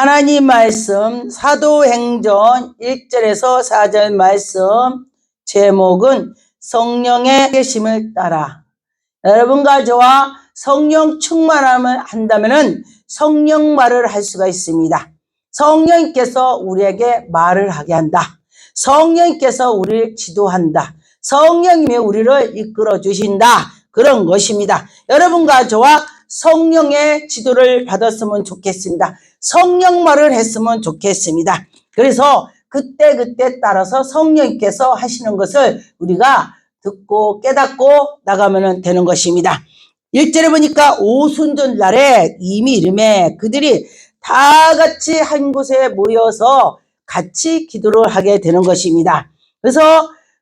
하나님 말씀 사도행전 1절에서 4절 말씀 제목은 성령의 계심을 따라 여러분과 저와 성령 충만함을 한다면 성령 말을 할 수가 있습니다. 성령께서 우리에게 말을 하게 한다. 성령께서 우리를 지도한다. 성령님이 우리를 이끌어 주신다. 그런 것입니다. 여러분과 저와 성령의 지도를 받았으면 좋겠습니다. 성령 말을 했으면 좋겠습니다. 그래서 그때그때 따라서 성령께서 하시는 것을 우리가 듣고 깨닫고 나가면 되는 것입니다. 1절에 보니까 오순절 날에 이미 이름에 그들이 다 같이 한 곳에 모여서 같이 기도를 하게 되는 것입니다. 그래서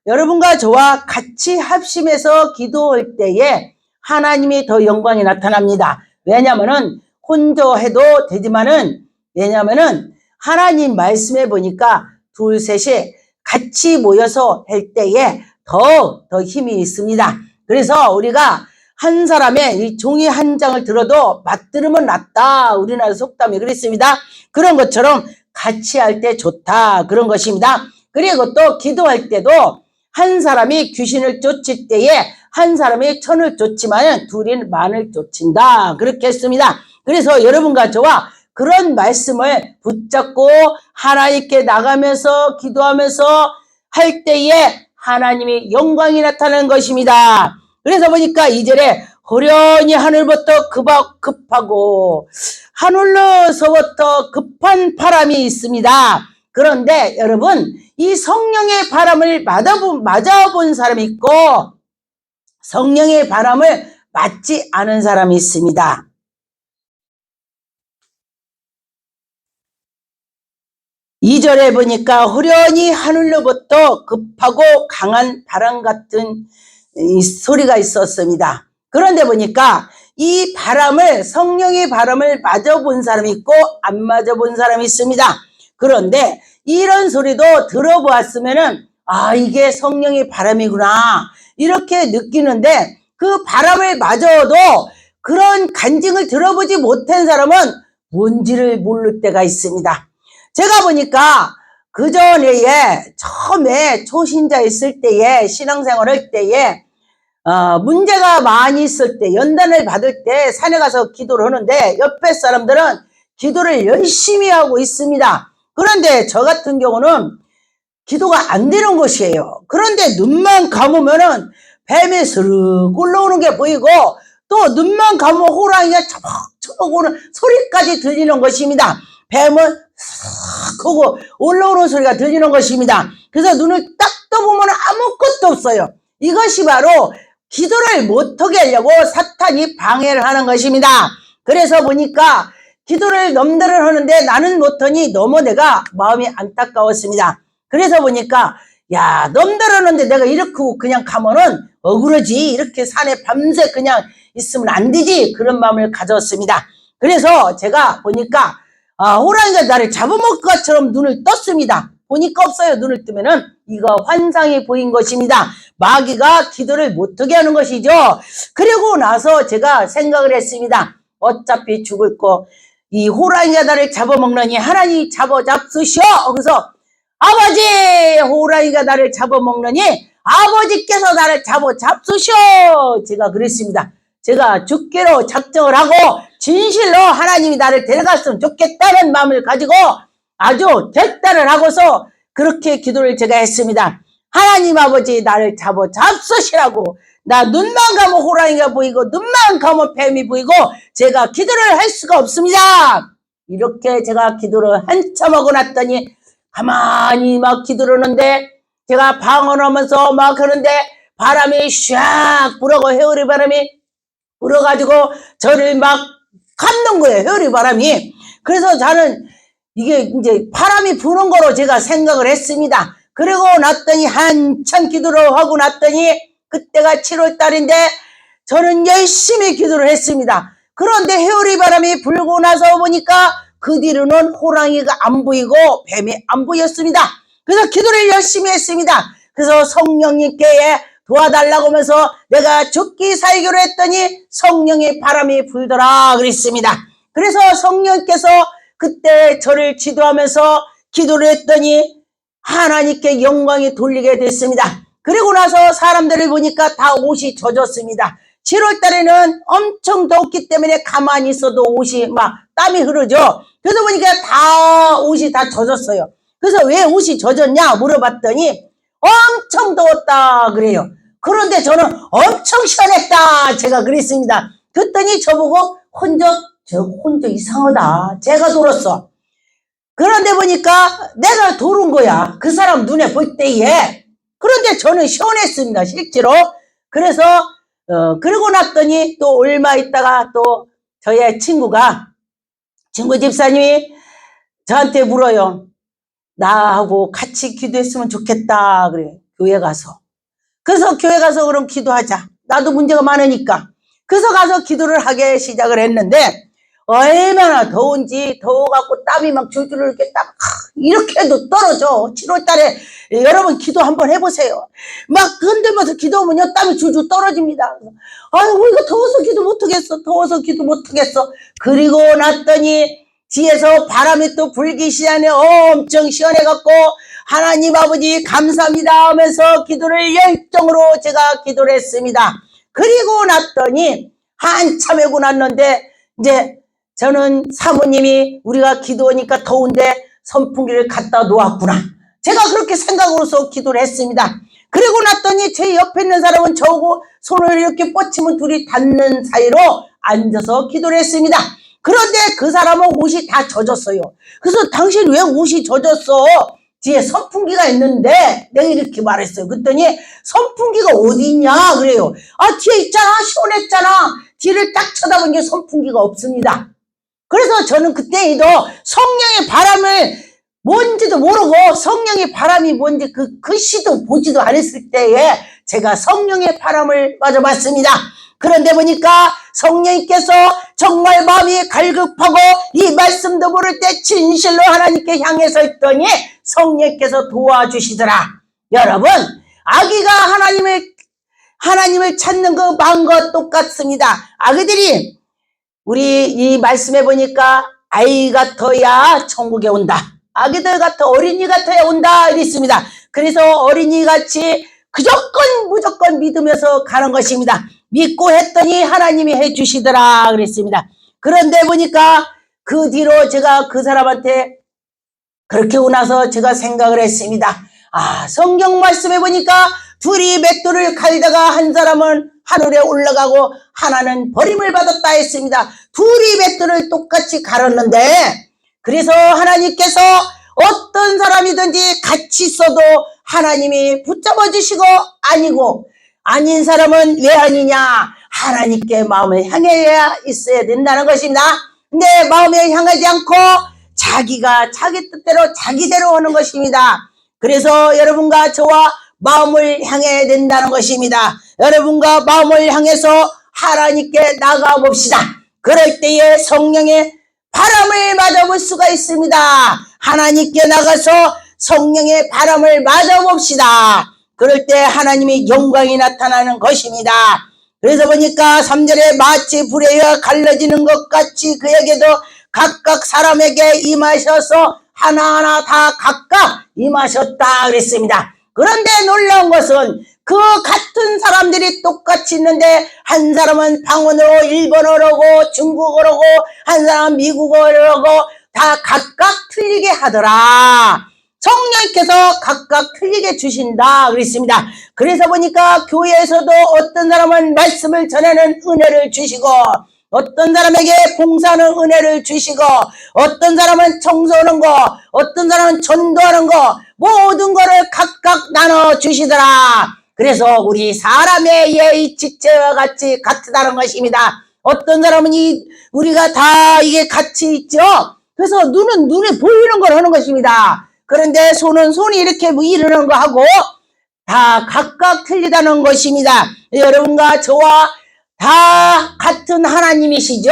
여러분과 저와 같이 합심해서 기도할 때에 하나님이 더 영광이 나타납니다. 왜냐면은 혼자 해도 되지만은 왜냐면은 하나님 말씀해 보니까 둘 셋이 같이 모여서 할 때에 더, 더 힘이 있습니다. 그래서 우리가 한 사람의 이 종이 한 장을 들어도 맞들으면 낫다. 우리나라 속담이 그랬습니다. 그런 것처럼 같이 할 때 좋다. 그런 것입니다. 그리고 또 기도할 때도 한 사람이 귀신을 쫓을 때에 한 사람이 천을 쫓지만 둘이 만을 쫓친다. 그렇게 했습니다. 그래서 여러분과 저와 그런 말씀을 붙잡고 하나님께 나가면서 기도하면서 할 때에 하나님이 영광이 나타나는 것입니다. 그래서 보니까 이절에 호련히 하늘부터 급하, 급하고 하늘로서부터 급한 바람이 있습니다. 그런데 여러분 이 성령의 바람을 맞아본 사람이 있고 성령의 바람을 맞지 않은 사람이 있습니다. 이절에 보니까 호련히 하늘로부터 급하고 강한 바람 같은 이 소리가 있었습니다. 그런데 보니까 이 바람을 성령의 바람을 맞아 본 사람이 있고 안 맞아 본 사람이 있습니다. 그런데 이런 소리도 들어보았으면은 아 이게 성령의 바람이구나 이렇게 느끼는데 그 바람을 맞아도 그런 간증을 들어보지 못한 사람은 뭔지를 모를 때가 있습니다. 제가 보니까 그 전에 처음에 초신자 있을 때에 신앙생활 할 때에 어, 문제가 많이 있을 때 연단을 받을 때 산에 가서 기도를 하는데 옆에 사람들은 기도를 열심히 하고 있습니다. 그런데 저 같은 경우는 기도가 안 되는 것이에요. 그런데 눈만 감으면은 뱀이 스르륵 올라오는 게 보이고 또 눈만 감으면 호랑이가 처벅처벅 오는 소리까지 들리는 것입니다. 뱀은 싹 하고 올라오는 소리가 들리는 것입니다. 그래서 눈을 딱 떠보면 아무것도 없어요. 이것이 바로 기도를 못하게 하려고 사탄이 방해를 하는 것입니다. 그래서 보니까 기도를 넘들을 하는데 나는 못하니 너무 내가 마음이 안타까웠습니다. 그래서 보니까 야 넘들하는데 내가 이렇게 그냥 가면은 억울하지 이렇게 산에 밤새 그냥 있으면 안 되지 그런 마음을 가졌습니다. 그래서 제가 보니까 아, 호랑이가 나를 잡아먹을 것처럼 눈을 떴습니다. 보니까 없어요. 눈을 뜨면은 이거 환상이 보인 것입니다. 마귀가 기도를 못하게 하는 것이죠. 그리고 나서 제가 생각을 했습니다. 어차피 죽을 거, 이 호랑이가 나를 잡아먹느니 하나님 잡아 잡수시오. 그래서 아버지 호랑이가 나를 잡아먹느니 아버지께서 나를 잡아 잡수시오. 제가 그랬습니다. 제가 죽기로 작정을 하고 진실로 하나님이 나를 데려갔으면 좋겠다는 마음을 가지고 아주 결단을 하고서 그렇게 기도를 제가 했습니다. 하나님 아버지 나를 잡아 잡수시라고 나 눈만 감으면 호랑이가 보이고 눈만 감으면 뱀이 보이고 제가 기도를 할 수가 없습니다. 이렇게 제가 기도를 한참 하고 났더니 가만히 막 기도를 하는데 제가 방언하면서 막 하는데 바람이 샥 불어고 해오리 바람이 불어가지고 저를 막 감는 거예요. 해오리 바람이. 그래서 저는 이게 이제 바람이 부는 거로 제가 생각을 했습니다. 그리고 났더니 한참 기도를 하고 났더니 그때가 7월 달인데 저는 열심히 기도를 했습니다. 그런데 해오리 바람이 불고 나서 보니까 그 뒤로는 호랑이가 안 보이고 뱀이 안 보였습니다. 그래서 기도를 열심히 했습니다. 그래서 성령님께 도와달라고 하면서 내가 죽기 살기로 했더니 성령의 바람이 불더라 그랬습니다. 그래서 성령께서 그때 저를 지도하면서 기도를 했더니 하나님께 영광이 돌리게 됐습니다. 그리고 나서 사람들을 보니까 다 옷이 젖었습니다. 7월 달에는 엄청 덥기 때문에 가만히 있어도 옷이 막 땀이 흐르죠. 그래서 보니까 다 옷이 다 젖었어요. 그래서 왜 옷이 젖었냐 물어봤더니 엄청 더웠다 그래요. 그런데 저는 엄청 시원했다 제가 그랬습니다. 그랬더니 저보고 혼자 저 혼자 이상하다. 제가 돌았어. 그런데 보니까 내가 도른 거야. 그 사람 눈에 볼 때에. 그런데 저는 시원했습니다. 실제로. 그래서 어, 그러고 났더니 또 얼마 있다가 또 저의 친구가 친구 집사님이 저한테 물어요. 나하고 같이 기도했으면 좋겠다. 그래. 교회 가서. 그래서 교회 가서 그럼 기도하자. 나도 문제가 많으니까. 그래서 가서 기도를 하게 시작을 했는데 얼마나 더운지 더워갖고 땀이 막 줄줄 이렇게 딱 하, 이렇게도 떨어져. 7월 달에 여러분 기도 한번 해보세요. 막 흔들면서 기도하면요 땀이 줄줄 떨어집니다. 아이고 이거 더워서 기도 못하겠어. 더워서 기도 못하겠어. 그리고 났더니 뒤에서 바람이 또 불기 시작하네 엄청 시원해갖고 하나님 아버지 감사합니다 하면서 기도를 열정으로 제가 기도를 했습니다. 그리고 났더니 한참 하고 났는데 이제 저는 사모님이 우리가 기도하니까 더운데 선풍기를 갖다 놓았구나. 제가 그렇게 생각으로서 기도를 했습니다. 그리고 났더니 제 옆에 있는 사람은 저하고 손을 이렇게 뻗치면 둘이 닿는 사이로 앉아서 기도를 했습니다. 그런데 그 사람은 옷이 다 젖었어요. 그래서 당신 왜 옷이 젖었어? 뒤에 선풍기가 있는데 내가 이렇게 말했어요. 그랬더니 선풍기가 어디 있냐 그래요. 아 뒤에 있잖아 시원했잖아. 뒤를 딱 쳐다보니 선풍기가 없습니다. 그래서 저는 그때에도 성령의 바람을 뭔지도 모르고 성령의 바람이 뭔지 그 글씨도 보지도 않았을 때에 제가 성령의 바람을 맞아봤습니다. 그런데 보니까 성령님께서 정말 마음이 갈급하고 이 말씀도 모를 때 진실로 하나님께 향해서 있더니 성령께서 도와주시더라. 여러분, 아기가 하나님을 하나님을 찾는 그 마음과 똑같습니다. 아기들이 우리 이 말씀해 보니까 아이 같아야 천국에 온다. 아기들 같아 어린이 같아야 온다 이랬습니다. 그래서 어린이 같이 무조건 무조건 믿으면서 가는 것입니다. 믿고 했더니 하나님이 해주시더라 그랬습니다. 그런데 보니까 그 뒤로 제가 그 사람한테 그렇게 오고 나서 제가 생각을 했습니다. 아 성경 말씀해 보니까 둘이 맷돌을 갈다가 한 사람은 하늘에 올라가고 하나는 버림을 받았다 했습니다. 둘이 맷돌을 똑같이 갈았는데 그래서 하나님께서 어떤 사람이든지 같이 있어도 하나님이 붙잡아 주시고 아니고 아닌 사람은 왜 아니냐 하나님께 마음을 향해야 있어야 된다는 것입니다. 근데 마음에 향하지 않고 자기가 자기 뜻대로 자기대로 하는 것입니다. 그래서 여러분과 저와 마음을 향해야 된다는 것입니다. 여러분과 마음을 향해서 하나님께 나가봅시다. 그럴 때에 성령의 바람을 맞아볼 수가 있습니다. 하나님께 나가서 성령의 바람을 맞아봅시다. 그럴 때 하나님의 영광이 나타나는 것입니다. 그래서 보니까 3절에 마치 불에 갈라지는 것 같이 그에게도 각각 사람에게 임하셔서 하나하나 다 각각 임하셨다 그랬습니다. 그런데 놀라운 것은 그 같은 사람들이 똑같이 있는데 한 사람은 방언으로 일본어로고 중국어로고 한 사람은 미국어로고 다 각각 틀리게 하더라. 성령께서 각각 틀리게 주신다 그랬습니다. 그래서 보니까 교회에서도 어떤 사람은 말씀을 전하는 은혜를 주시고 어떤 사람에게 봉사하는 은혜를 주시고 어떤 사람은 청소하는 거 어떤 사람은 전도하는 거 모든 거를 각각 나눠 주시더라. 그래서 우리 사람의 예의 직제와 같이 같다는 것입니다. 어떤 사람은 이 우리가 다 이게 같이 있죠. 그래서 눈은 눈에 보이는 걸 하는 것입니다. 그런데 손은 손이 이렇게 뭐 이르는 거 하고 다 각각 틀리다는 것입니다. 여러분과 저와 다 같은 하나님이시죠?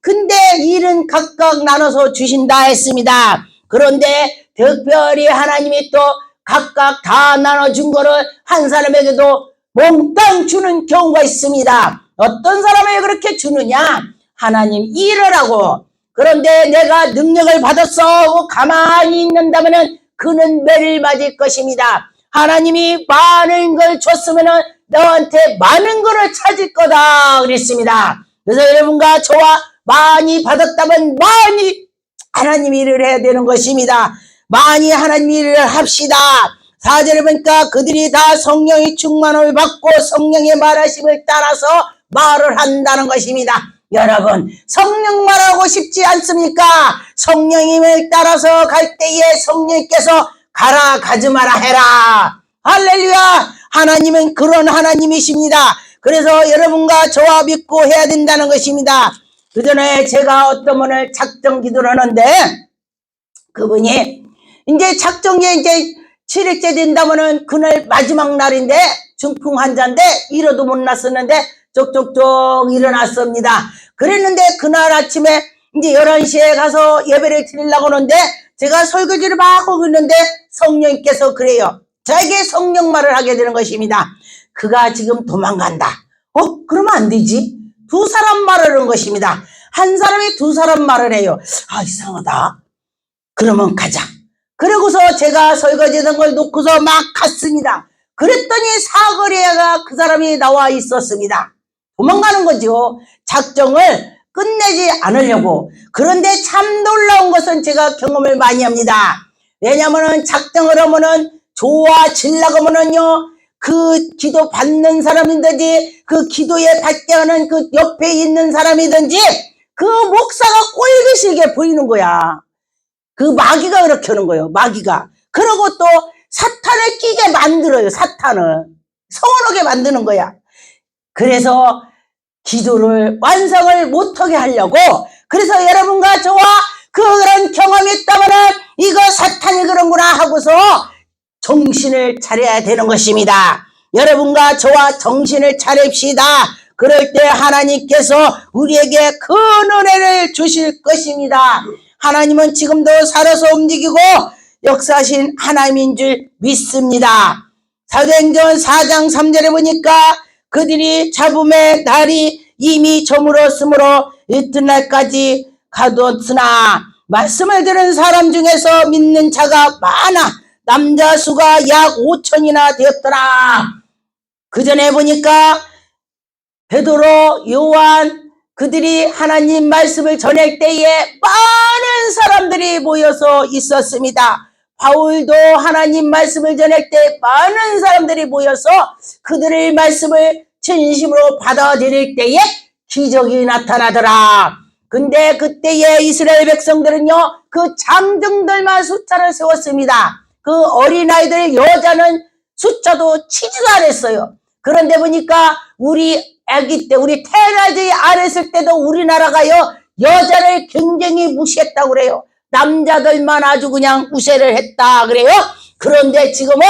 근데 일은 각각 나눠서 주신다 했습니다. 그런데 특별히 하나님이 또 각각 다 나눠준 거를 한 사람에게도 몽땅 주는 경우가 있습니다. 어떤 사람에게 그렇게 주느냐? 하나님 일을 하고 그런데 내가 능력을 받았어 하고 가만히 있는다면은 그는 매를 맞을 것입니다. 하나님이 많은 걸 줬으면은 너한테 많은 거를 찾을 거다 그랬습니다. 그래서 여러분과 저와 많이 받았다면 많이 하나님 일을 해야 되는 것입니다. 많이 하나님 일을 합시다. 사절에 보니까 그들이 다 성령의 충만을 받고 성령의 말하심을 따라서 말을 한다는 것입니다. 여러분, 성령 말하고 싶지 않습니까? 성령님을 따라서 갈 때에 성령께서 가라, 가지 마라 해라. 할렐루야! 하나님은 그런 하나님이십니다. 그래서 여러분과 저와 믿고 해야 된다는 것입니다. 그 전에 제가 어떤 분을 작정 기도를 하는데, 그분이 이제 작정에 이제 7일째 된다면은 그날 마지막 날인데 중풍 환자인데 일어도 못 났었는데 쪽쪽쪽 일어났습니다. 그랬는데 그날 아침에 이제 11시에 가서 예배를 드리려고 하는데 제가 설거지를 막 하고 있는데 성령께서 그래요. 저에게 성령 말을 하게 되는 것입니다. 그가 지금 도망간다. 어? 그러면 안 되지. 두 사람 말을 하는 것입니다. 한 사람이 두 사람 말을 해요. 아, 이상하다. 그러면 가자. 그러고서 제가 설거지하던 걸 놓고서 막 갔습니다. 그랬더니 사거리에가 그 사람이 나와 있었습니다. 도망가는 거죠. 작정을 끝내지 않으려고. 그런데 참 놀라운 것은 제가 경험을 많이 합니다. 왜냐면은 작정을 하면은 좋아질라고 하면은요, 그 기도 받는 사람이든지, 그 기도에 받게 하는 그 옆에 있는 사람이든지, 그 목사가 꼴비시게 보이는 거야. 그 마귀가 그렇게 하는 거예요. 마귀가. 그러고 또 사탄을 끼게 만들어요. 사탄을. 서운하게 만드는 거야. 그래서 기도를 완성을 못하게 하려고 그래서 여러분과 저와 그런 경험이 있다면은 이거 사탄이 그런구나 하고서 정신을 차려야 되는 것입니다. 여러분과 저와 정신을 차립시다. 그럴 때 하나님께서 우리에게 큰 은혜를 주실 것입니다. 하나님은 지금도 살아서 움직이고 역사하신 하나님인 줄 믿습니다. 사도행전 4장 3절에 보니까 그들이 잡음의 날이 이미 저물었으므로 이튿날까지 가두었으나 말씀을 들은 사람 중에서 믿는 자가 많아 남자 수가 약 5천이나 되었더라. 그 전에 보니까 베드로, 요한 그들이 하나님 말씀을 전할 때에 많은 사람들이 모여서 있었습니다. 바울도 하나님 말씀을 전할 때 많은 사람들이 모여서 그들의 말씀을 진심으로 받아들일 때에 기적이 나타나더라. 근데 그때에 이스라엘 백성들은요, 그 장정들만 숫자를 세웠습니다. 그 어린아이들 여자는 숫자도 치지도 않았어요. 그런데 보니까 우리 아기 때, 우리 태어나지 않았을 때도 우리나라가요, 여자를 굉장히 무시했다고 그래요. 남자들만 아주 그냥 우세를 했다 그래요. 그런데 지금은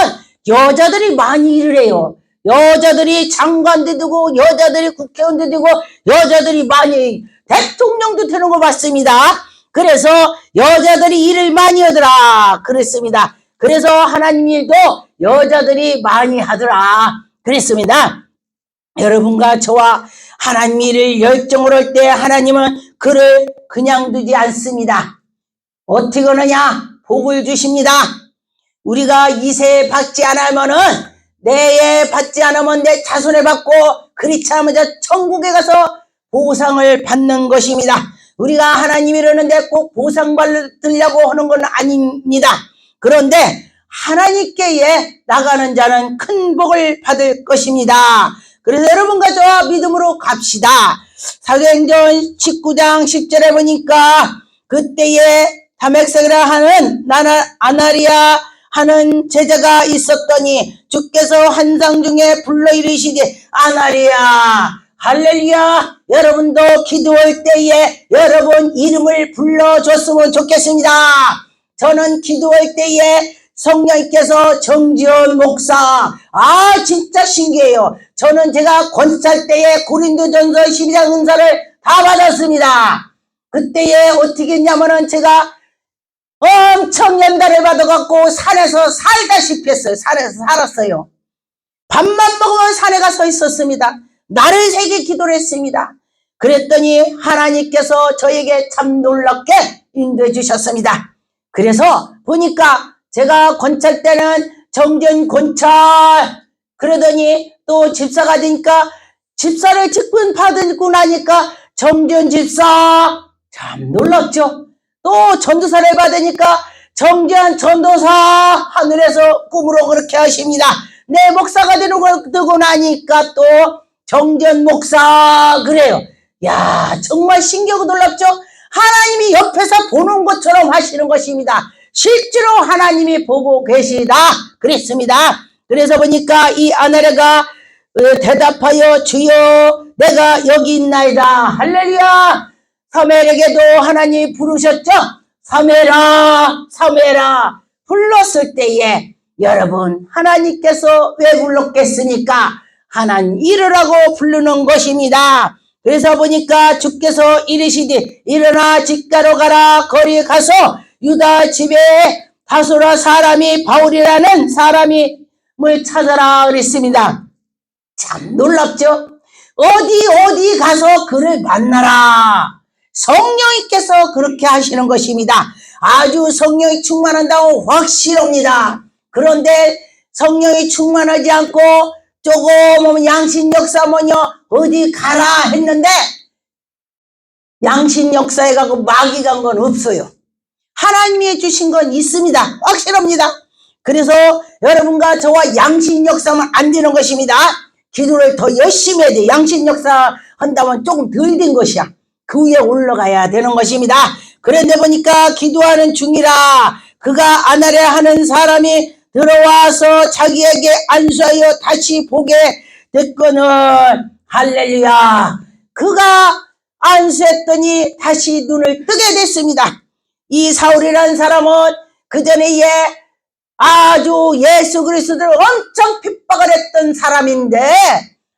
여자들이 많이 일을 해요. 여자들이 장관도 되고 여자들이 국회의원도 되고 여자들이 많이 대통령도 되는 거 봤습니다. 그래서 여자들이 일을 많이 하더라 그랬습니다. 그래서 하나님 일도 여자들이 많이 하더라 그랬습니다. 여러분과 저와 하나님 일을 열정으로 할 때 하나님은 그를 그냥 두지 않습니다. 어떻게 하느냐? 복을 주십니다. 우리가 이세 받지 않으면은 내에 받지 않으면 내 자손에 받고 그렇지 않으면 저 천국에 가서 보상을 받는 것입니다. 우리가 하나님 이러는데 꼭 보상 받으려고 하는 건 아닙니다. 그런데 하나님께에 나가는 자는 큰 복을 받을 것입니다. 그래서 여러분과 저와 믿음으로 갑시다. 사도행전 19장 10절에 보니까 그때에 다맥색이라 하는 나나, 아나리아 하는 제자가 있었더니 주께서 한상 중에 불러 이르시되 아나리아 할렐루야 여러분도 기도할 때에 여러분 이름을 불러줬으면 좋겠습니다. 저는 기도할 때에 성령께서 정지원 목사 아 진짜 신기해요. 저는 제가 권살 때에 고린도전서 12장 은사를 다 받았습니다. 그때에 어떻게 했냐면은 제가 엄청 연달을 받아갖고 산에서 살다시피 했어요. 산에서 살았어요. 밥만 먹으면 산에 가서 있었습니다. 나를 세게 기도를 했습니다. 그랬더니 하나님께서 저에게 참 놀랍게 인도해 주셨습니다. 그래서 보니까 제가 권찰 때는 정전 권찰 그러더니 또 집사가 되니까 집사를 직분 받고 나니까 정전 집사 참 놀랍죠. 또 전도사를 받으니까 정전 전도사 하늘에서 꿈으로 그렇게 하십니다. 내 목사가 뜨고 나니까 또 정전 목사 그래요. 야 정말 신기하고 놀랍죠. 하나님이 옆에서 보는 것처럼 하시는 것입니다. 실제로 하나님이 보고 계시다. 그랬습니다. 그래서 보니까 이 아내가 어, 대답하여 주여 내가 여기 있나이다. 할렐루야! 사멜에게도 하나님 부르셨죠? 사멜아 사멜아! 불렀을 때에 여러분 하나님께서 왜 불렀겠습니까? 하나님 이르라고 부르는 것입니다 그래서 보니까 주께서 이르시되 일어나 집가로 가라 거리에 가서 유다 집에 다소라 사람이 바울이라는 사람이 뭘 찾아라 그랬습니다. 참 놀랍죠? 어디 어디 가서 그를 만나라. 성령님께서 그렇게 하시는 것입니다. 아주 성령이 충만한다고 확실합니다. 그런데 성령이 충만하지 않고 조금 양심 역사 뭐냐 어디 가라 했는데 양심 역사에 가고 마귀 간 건 없어요. 하나님이 해주신 건 있습니다. 확실합니다. 그래서 여러분과 저와 양심 역사만 안 되는 것입니다. 기도를 더 열심히 해야 돼. 양심 역사 한다면 조금 덜 된 것이야. 그 위에 올라가야 되는 것입니다. 그런데 보니까 기도하는 중이라 그가 안하려 하는 사람이 들어와서 자기에게 안수하여 다시 보게 됐거늘 할렐루야. 그가 안수했더니 다시 눈을 뜨게 됐습니다. 이 사울이라는 사람은 그 전에 예 아주 예수 그리스도를 엄청 핍박을 했던 사람인데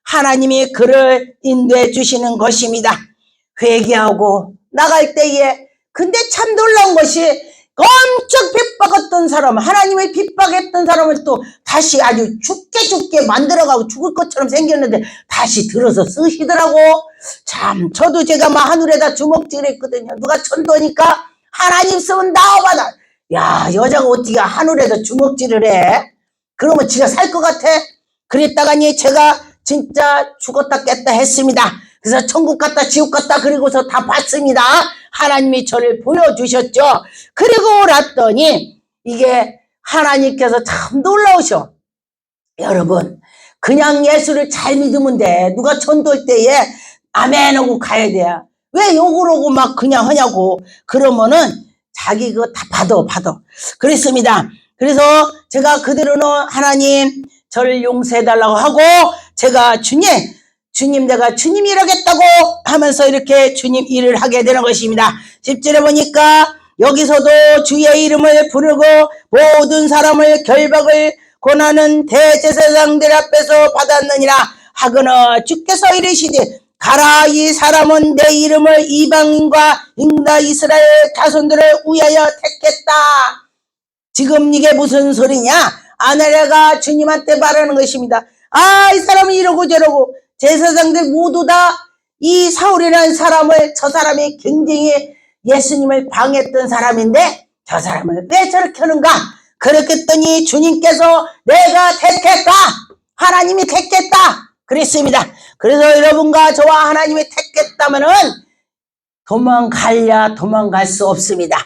하나님이 그를 인도해 주시는 것입니다. 회개하고 나갈 때에 근데 참 놀라운 것이 엄청 핍박했던 사람 하나님을 핍박했던 사람을 또 다시 아주 죽게 죽게 만들어가고 죽을 것처럼 생겼는데 다시 들어서 쓰시더라고 참 저도 제가 막 하늘에다 주먹질 했거든요 누가 천도니까 하나님 쓰면 나와봐라 야, 여자가 어떻게 하늘에서 주먹질을 해? 그러면 지가 살 것 같아? 그랬다가니 제가 진짜 죽었다 깼다 했습니다. 그래서 천국 갔다 지옥 갔다 그리고서 다 봤습니다. 하나님이 저를 보여주셨죠. 그리고 났더니 이게 하나님께서 참 놀라우셔. 여러분, 그냥 예수를 잘 믿으면 돼. 누가 전도할 때에 아멘 하고 가야 돼. 왜 욕을 하고 막 그냥 하냐고. 그러면은 자기 그거 다 받아, 받아. 그랬습니다. 그래서 제가 그대로는 하나님 저를 용서해달라고 하고 제가 주님, 주님 내가 주님 일하겠다고 하면서 이렇게 주님 일을 하게 되는 것입니다. 10절에 보니까 여기서도 주의 이름을 부르고 모든 사람을 결박을 권하는 대제사장들 앞에서 받았느니라 하거나 주께서 이르시되 가라 이 사람은 내 이름을 이방인과 인다 이스라엘 자손들을 위하여 택했다. 지금 이게 무슨 소리냐? 아내가 주님한테 말하는 것입니다. 아, 이 사람은 이러고 저러고 제사장들 모두 다 이 사울이라는 사람을 저 사람이 굉장히 예수님을 방했던 사람인데 저 사람을 왜 저렇게 하는가? 그렇겠더니 주님께서 내가 택했다. 하나님이 택했다. 그랬습니다. 그래서 여러분과 저와 하나님이 택했다면은 도망갈야 도망갈 수 없습니다.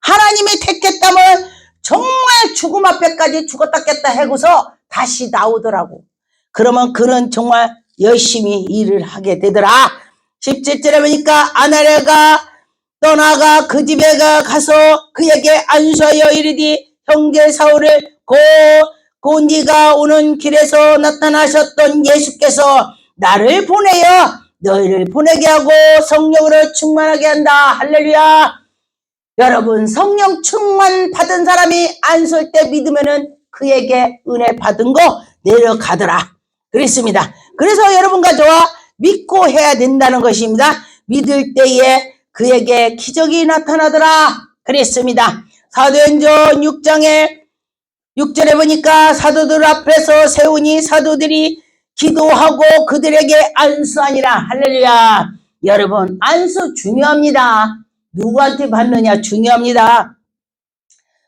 하나님이 택했다면 정말 죽음 앞에까지 죽었다 깼다 하고서 다시 나오더라고. 그러면 그는 정말 열심히 일을 하게 되더라. 17절에 보니까 아나레가 떠나가 그 집에 가서 그에게 안수하여 이르디 형제 사울을 고, 고 네가 오는 길에서 나타나셨던 예수께서 나를 보내어 너희를 보내게 하고 성령으로 충만하게 한다. 할렐루야. 여러분 성령 충만 받은 사람이 안설 때 믿으면은 그에게 은혜 받은 거 내려가더라. 그랬습니다. 그래서 여러분과 저와 믿고 해야 된다는 것입니다. 믿을 때에 그에게 기적이 나타나더라. 그랬습니다. 사도행전 6장에 6절에 보니까 사도들 앞에서 세우니 사도들이 기도하고 그들에게 안수하니라. 할렐루야. 여러분, 안수 중요합니다. 누구한테 받느냐 중요합니다.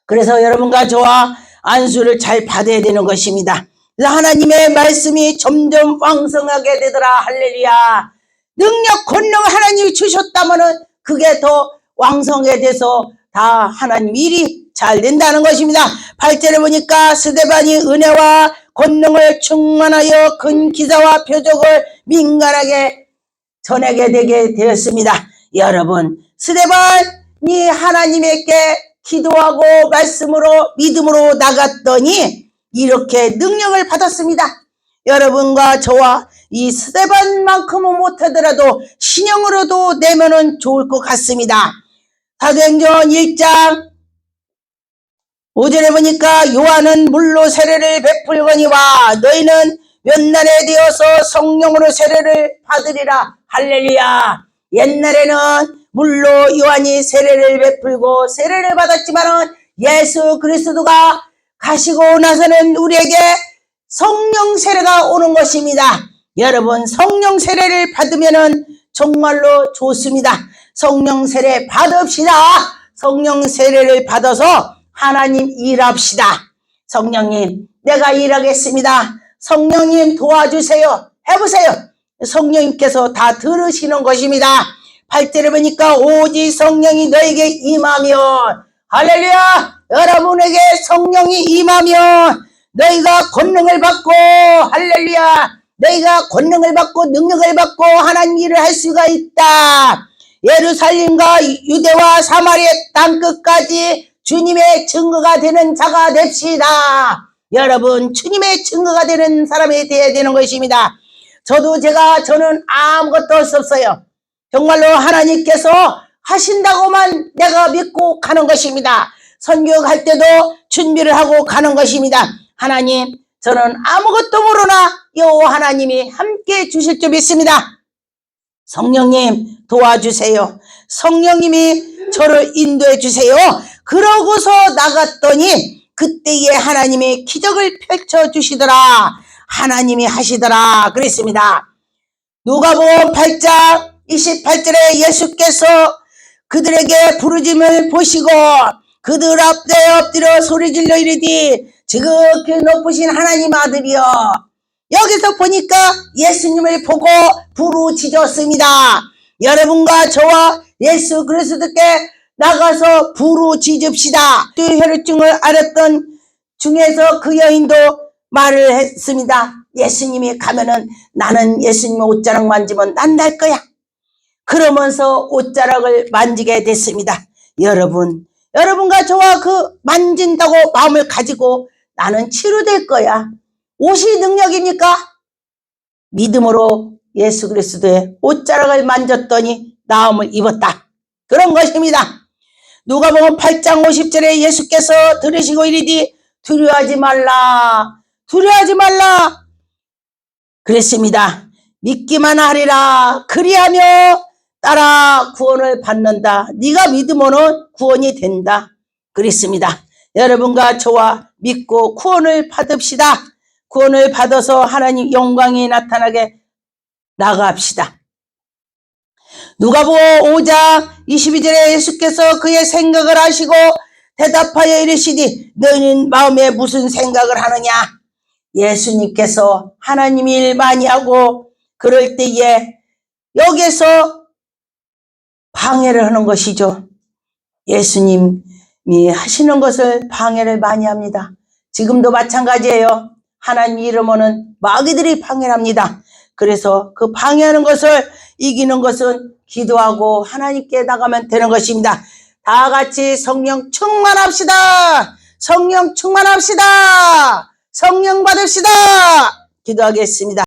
그래서 여러분과 저와 안수를 잘 받아야 되는 것입니다. 하나님의 말씀이 점점 왕성하게 되더라. 할렐루야. 능력, 권능 하나님이 주셨다면은 그게 더 왕성해 돼서 다 하나님 일이 잘 된다는 것입니다. 8절에 보니까 스데반이 은혜와 권능을 충만하여 큰 기사와 표적을 민간하게 전하게 되게 되었습니다. 여러분, 스데반이 하나님에게 기도하고 말씀으로 믿음으로 나갔더니 이렇게 능력을 받았습니다. 여러분과 저와 이 스데반만큼은 못하더라도 신형으로도 내면은 좋을 것 같습니다. 사도행전 1장 5절에 보니까 요한은 물로 세례를 베풀거니와 너희는 몇 날에 되어서 성령으로 세례를 받으리라. 할렐루야. 옛날에는 물로 요한이 세례를 베풀고 세례를 받았지만은 예수 그리스도가 가시고 나서는 우리에게 성령 세례가 오는 것입니다. 여러분 성령 세례를 받으면은 정말로 좋습니다. 성령 세례 받읍시다. 성령 세례를 받아서 하나님 일합시다. 성령님, 내가 일하겠습니다. 성령님 도와주세요. 해보세요. 성령님께서 다 들으시는 것입니다. 8절에 보니까 오직 성령이 너에게 임하면 할렐루야! 여러분에게 성령이 임하면 너희가 권능을 받고 할렐루야! 너희가 권능을 받고 능력을 받고 하나님 일을 할 수가 있다. 예루살렘과 유대와 사마리아 땅끝까지 주님의 증거가 되는 자가 됩시다. 여러분, 주님의 증거가 되는 사람이 되어야 되는 것입니다. 저도 제가, 저는 아무것도 없어요. 정말로 하나님께서 하신다고만 내가 믿고 가는 것입니다. 선교할 때도 준비를 하고 가는 것입니다. 하나님, 저는 아무것도 모르나 여호와 하나님이 함께 주실 줄 믿습니다. 성령님 도와주세요. 성령님이 저를 인도해 주세요. 그러고서 나갔더니 그때에 하나님이 기적을 펼쳐 주시더라. 하나님이 하시더라. 그랬습니다. 누가복음 8장 28절에 예수께서 그들에게 부르짐을 보시고 그들 앞에 엎드려 소리질러 이르디 지극히 높으신 하나님 아들이여 여기서 보니까 예수님을 보고 부르짖었습니다. 여러분과 저와 예수 그리스도께 나가서 부르짖읍시다. 또 혈증을 앓았던 중에서 그 여인도 말을 했습니다. 예수님이 가면은 나는 예수님의 옷자락 만지면 난 날 거야. 그러면서 옷자락을 만지게 됐습니다. 여러분, 여러분과 저와 그 만진다고 마음을 가지고 나는 치료될 거야. 옷이 능력입니까? 믿음으로 예수 그리스도의 옷자락을 만졌더니 나음을 입었다. 그런 것입니다. 누가 보면 8장 50절에 예수께서 들으시고 이르디 두려워하지 말라. 두려워하지 말라. 그랬습니다. 믿기만 하리라. 그리하며 따라 구원을 받는다. 네가 믿으면 구원이 된다. 그랬습니다. 여러분과 저와 믿고 구원을 받읍시다. 구원을 받아서 하나님 영광이 나타나게 나갑시다. 누가복음 5장 22절에 예수께서 그의 생각을 하시고 대답하여 이르시니 너희는 마음에 무슨 생각을 하느냐? 예수님께서 하나님 일 많이 하고 그럴 때에 여기서 방해를 하는 것이죠. 예수님이 하시는 것을 방해를 많이 합니다. 지금도 마찬가지예요. 하나님 이름으로는 마귀들이 방해를 합니다. 그래서 그 방해하는 것을 이기는 것은 기도하고 하나님께 나가면 되는 것입니다. 다 같이 성령 충만합시다. 성령 충만합시다. 성령 받읍시다. 기도하겠습니다.